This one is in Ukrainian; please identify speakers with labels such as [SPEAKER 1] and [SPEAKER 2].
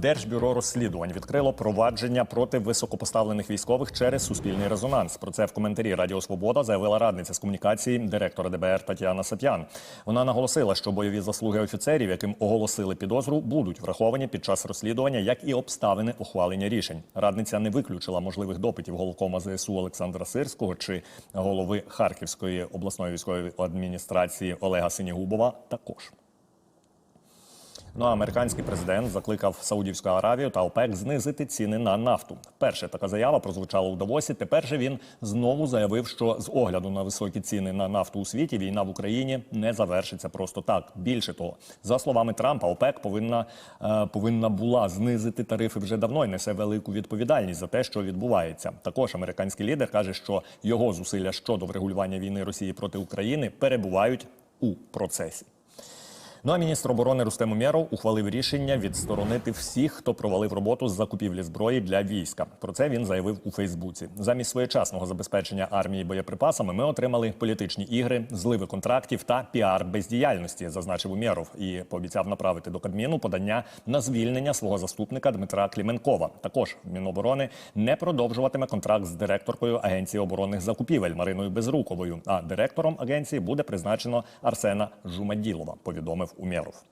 [SPEAKER 1] Держбюро розслідувань відкрило провадження проти високопоставлених військових через суспільний резонанс. Про це в коментарі Радіо Свобода заявила радниця з комунікації директора ДБР Тетяна Сап'ян. Вона наголосила, що бойові заслуги офіцерів, яким оголосили підозру, будуть враховані під час розслідування, як і обставини ухвалення рішень. Радниця не виключила можливих допитів головкома ЗСУ Олександра Сирського чи голови Харківської обласної військової адміністрації Олега Синігубова. Також. Ну а американський президент закликав Саудівську Аравію та ОПЕК знизити ціни на нафту. Перше така заява прозвучала у Давосі. Тепер же він знову заявив, що з огляду на високі ціни на нафту у світі війна в Україні не завершиться просто так. Більше того, за словами Трампа, ОПЕК повинна е, повинна була знизити тарифи вже давно і несе велику відповідальність за те, що відбувається. Також американський лідер каже, що його зусилля щодо врегулювання війни Росії проти України перебувають у процесі. Ну а міністр оборони Рустем Умєров ухвалив рішення відсторонити всіх, хто провалив роботу з закупівлі зброї для війська. Про це він заявив у Фейсбуці. Замість своєчасного забезпечення армії боєприпасами ми отримали політичні ігри, зливи контрактів та піар бездіяльності, зазначив Умєров і пообіцяв направити до Кабміну подання на звільнення свого заступника Дмитра Кліменкова. Також Міноборони не продовжуватиме контракт з директоркою агенції оборонних закупівель Мариною Безруковою. А директором агенції буде призначено Арсена Жумаділова. Повідомив Умєров.